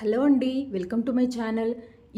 Hello అండి welcome to my channel.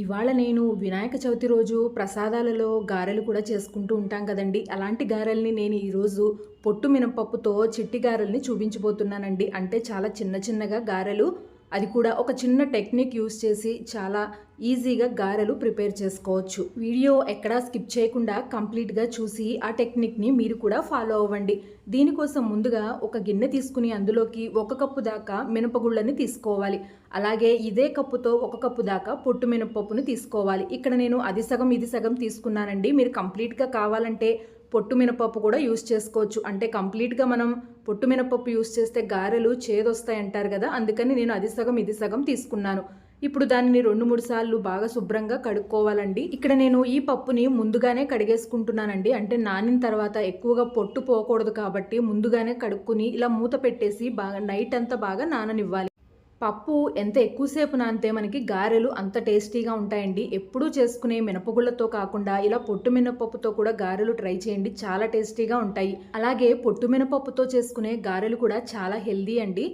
ఇవాళ నేను వినాయక చవితి రోజు ప్రసాదాలలో గారెలు కూడా చేసుకుంటూ ఉంటాం కదండి. అలాంటి గారెల్ని నేను ఈరోజు పొట్టు మినపప్పుతో చిట్టి గారెల్ని చూపించబోతున్నానండి. అంటే చాలా చిన్న చిన్నగా గారెలు. అది కూడా ఒక చిన్న టెక్నిక్ యూస్ చేసి చాలా ఈజీగా గారెలు ప్రిపేర్ చేసుకోవచ్చు. వీడియో ఎక్కడా స్కిప్ చేయకుండా కంప్లీట్గా చూసి ఆ టెక్నిక్ని మీరు కూడా ఫాలో అవ్వండి. దీనికోసం ముందుగా ఒక గిన్నె తీసుకుని అందులోకి ఒక కప్పు దాకా మినపగుళ్ళని తీసుకోవాలి. అలాగే ఇదే కప్పుతో ఒక కప్పు దాకా పొట్టు మినపప్పును తీసుకోవాలి. ఇక్కడ నేను అది సగం ఇది సగం తీసుకున్నానండి. మీరు కంప్లీట్గా కావాలంటే పొట్టు మినపప్పు కూడా యూస్ చేసుకోవచ్చు. అంటే కంప్లీట్గా మనం పొట్టు మినపప్పు యూస్ చేస్తే గారెలు చేదొస్తాయి అంటారు కదా అందుకని నేను అది సగం ఇది సగం తీసుకున్నాను. ఇప్పుడు దానిని రెండు మూడు సార్లు బాగా శుభ్రంగా కడుక్కోవాలండి. ఇక్కడ నేను ఈ పప్పుని ముందుగానే కడిగేసుకుంటున్నానండి. అంటే నానిన తర్వాత ఎక్కువగా పొట్టు పోకూడదు కాబట్టి ముందుగానే కడుక్కుని ఇలా మూత పెట్టేసి బాగా నైట్ అంతా బాగా నాననివ్వాలి. పప్పు ఎంత ఎక్కువసేపు నానితే మనకి గారెలు అంత టేస్టీగా ఉంటాయండి. ఎప్పుడూ చేసుకునే మినపగుళ్ళతో కాకుండా ఇలా పొట్టు మినపప్పుతో కూడా గారెలు ట్రై చేయండి. చాలా టేస్టీగా ఉంటాయి. అలాగే పొట్టు మినపప్పుతో చేసుకునే గారెలు కూడా చాలా హెల్దీ అండి.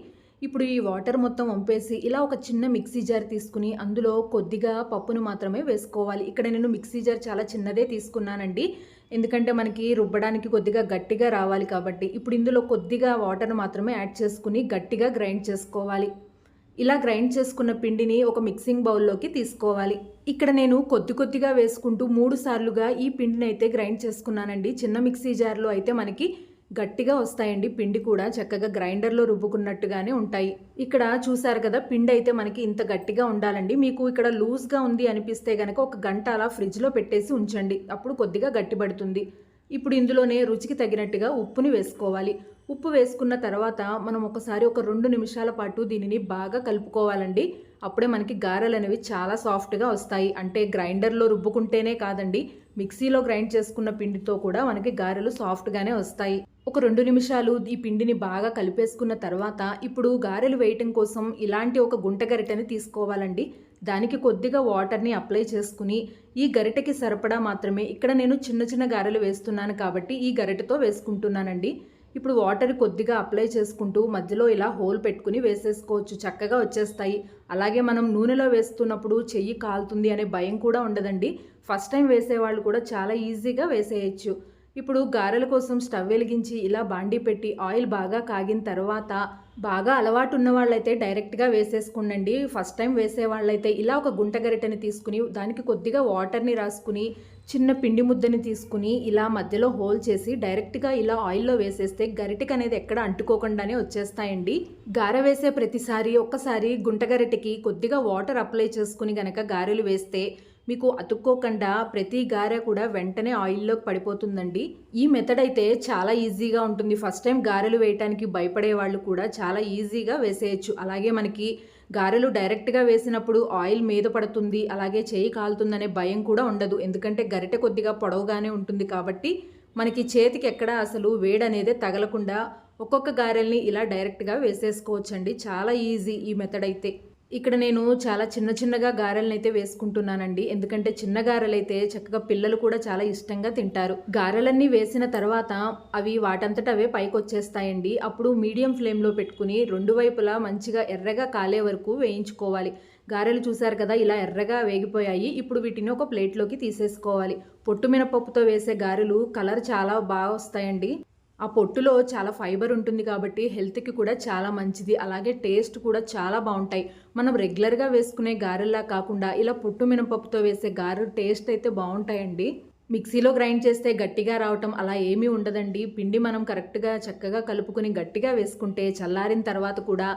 ఇప్పుడు ఈ వాటర్ మొత్తం వంపేసి ఇలా ఒక చిన్న మిక్సీ జార్ తీసుకుని అందులో కొద్దిగా పప్పును మాత్రమే వేసుకోవాలి. ఇక్కడ నేను మిక్సీ జార్ చాలా చిన్నదే తీసుకున్నానండి. ఎందుకంటే మనకి రుబ్బడానికి కొద్దిగా గట్టిగా రావాలి కాబట్టి. ఇప్పుడు ఇందులో కొద్దిగా వాటర్ మాత్రమే యాడ్ చేసుకుని గట్టిగా గ్రైండ్ చేసుకోవాలి. ఇలా గ్రైండ్ చేసుకున్న పిండిని ఒక మిక్సింగ్ బౌల్లోకి తీసుకోవాలి. ఇక్కడ నేను కొద్ది కొద్దిగా వేసుకుంటూ మూడు సార్లుగా ఈ పిండిని అయితే గ్రైండ్ చేసుకున్నానండి. చిన్న మిక్సీ జార్లో అయితే మనకి గట్టిగా వస్తాయండి. పిండి కూడా చక్కగా గ్రైండర్లో రుబ్బుకున్నట్టుగానే ఉంటాయి. ఇక్కడ చూసారు కదా పిండి అయితే మనకి ఇంత గట్టిగా ఉండాలండి. మీకు ఇక్కడ లూజ్గా ఉంది అనిపిస్తే కనుక ఒక గంట అలా ఫ్రిడ్జ్లో పెట్టేసి ఉంచండి. అప్పుడు కొద్దిగా గట్టిపడుతుంది. ఇప్పుడు ఇందులోనే రుచికి తగినట్టుగా ఉప్పుని వేసుకోవాలి. ఉప్పు వేసుకున్న తర్వాత మనం ఒకసారి ఒక రెండు నిమిషాల పాటు దీనిని బాగా కలుపుకోవాలండి. అప్పుడే మనకి గారెలు అనేవి చాలా సాఫ్ట్గా వస్తాయి. అంటే గ్రైండర్లో రుబ్బుకుంటేనే కాదండి మిక్సీలో గ్రైండ్ చేసుకున్న పిండితో కూడా మనకి గారెలు సాఫ్ట్గానే వస్తాయి. ఒక రెండు నిమిషాలు ఈ పిండిని బాగా కలిపేసుకున్న తర్వాత ఇప్పుడు గారెలు వేయటం కోసం ఇలాంటి ఒక గుంట గరిటెని తీసుకోవాలండి. దానికి కొద్దిగా వాటర్ని అప్లై చేసుకుని ఈ గరిటెకి సరిపడా మాత్రమే ఇక్కడ నేను చిన్న చిన్న గారెలు వేస్తున్నాను కాబట్టి ఈ గరిటెతో వేసుకుంటున్నానండి. ఇప్పుడు వాటర్ కొద్దిగా అప్లై చేసుకుంటూ మధ్యలో ఇలా హోల్ పెట్టుకుని వేసేసుకోవచ్చు. చక్కగా వచ్చేస్తాయి. అలాగే మనం నూనెలో వేస్తున్నప్పుడు చెయ్యి కాలుతుంది అనే భయం కూడా ఉండదండి. ఫస్ట్ టైం వేసేవాళ్ళు కూడా చాలా ఈజీగా వేసేయచ్చు. ఇప్పుడు గారెల కోసం స్టవ్ వెలిగించి ఇలా బాండీ పెట్టి ఆయిల్ బాగా కాగిన తర్వాత బాగా అలవాటు ఉన్న వాళ్ళైతే డైరెక్ట్గా వేసేసుకుండండి. ఫస్ట్ టైం వేసే వాళ్ళైతే ఇలా ఒక గుంట గరిటెని తీసుకుని దానికి కొద్దిగా వాటర్ని రాసుకుని చిన్న పిండి ముద్దని తీసుకుని ఇలా మధ్యలో హోల్ చేసి డైరెక్ట్గా ఇలా ఆయిల్లో వేసేస్తే గరిటెకి అనేది ఎక్కడ అంటుకోకుండానే వచ్చేస్తాయండి. గార వేసే ప్రతిసారి ఒక్కసారి గుంట గరిటెకి కొద్దిగా వాటర్ అప్లై చేసుకుని గనక గారెలు వేస్తే మీకు అతుక్కోకుండా ప్రతి గారె కూడా వెంటనే ఆయిల్లోకి పడిపోతుందండి. ఈ మెథడ్ అయితే చాలా ఈజీగా ఉంటుంది. ఫస్ట్ టైం గారెలు వేయటానికి భయపడే వాళ్ళు కూడా చాలా ఈజీగా వేసేయచ్చు. అలాగే మనకి గారెలు డైరెక్ట్గా వేసినప్పుడు ఆయిల్ మీద పడుతుంది. అలాగే చేయి కాలుతుందనే భయం కూడా ఉండదు. ఎందుకంటే గరిటె కొద్దిగా పొడవుగానే ఉంటుంది కాబట్టి మనకి చేతికి ఎక్కడ అసలు వేడనేదే తగలకుండా ఒక్కొక్క గారెల్ని ఇలా డైరెక్ట్గా వేసేసుకోవచ్చండి. చాలా ఈజీ ఈ మెథడ్ అయితే. ఇక్కడ నేను చాలా చిన్న చిన్నగా గారెలను అయితే వేసుకుంటున్నానండి. ఎందుకంటే చిన్న గారెలైతే చక్కగా పిల్లలు కూడా చాలా ఇష్టంగా తింటారు. గారెలన్నీ వేసిన తర్వాత అవి వాటంతట అవే పైకి వచ్చేస్తాయండి అప్పుడు మీడియం ఫ్లేమ్లో పెట్టుకుని రెండు వైపులా మంచిగా ఎర్రగా కాలే వరకు వేయించుకోవాలి. గారెలు చూశారు కదా ఇలా ఎర్రగా వేగిపోయాయి. ఇప్పుడు వీటిని ఒక ప్లేట్లోకి తీసేసుకోవాలి. పొట్టు మినపప్పుతో వేసే గారెలు కలర్ చాలా బాగా వస్తాయండి. ఆ పొట్టులో చాలా ఫైబర్ ఉంటుంది కాబట్టి హెల్త్కి కూడా చాలా మంచిది. అలాగే టేస్ట్ కూడా చాలా బాగుంటాయి. మనం రెగ్యులర్గా వేసుకునే గారెల్లా కాకుండా ఇలా పొట్టు మినపప్పుతో వేసే గారెలు టేస్ట్ అయితే బాగుంటాయండి. మిక్సీలో గ్రైండ్ చేస్తే గట్టిగా రావటం అలా ఏమీ ఉండదండి. పిండి మనం కరెక్ట్గా చక్కగా కలుపుకొని గట్టిగా వేసుకుంటే చల్లారిన తర్వాత కూడా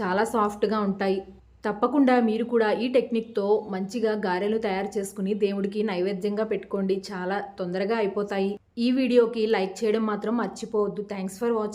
చాలా సాఫ్ట్గా ఉంటాయి. తప్పకుండా మీరు కూడా ఈ టెక్నిక్తో మంచిగా గారెలు తయారు చేసుకుని దేవుడికి నైవేద్యంగా పెట్టుకోండి. చాలా తొందరగా అయిపోతాయి. ఈ వీడియోకి లైక్ చేయడం మాత్రం మర్చిపోవద్దు. Thanks for watching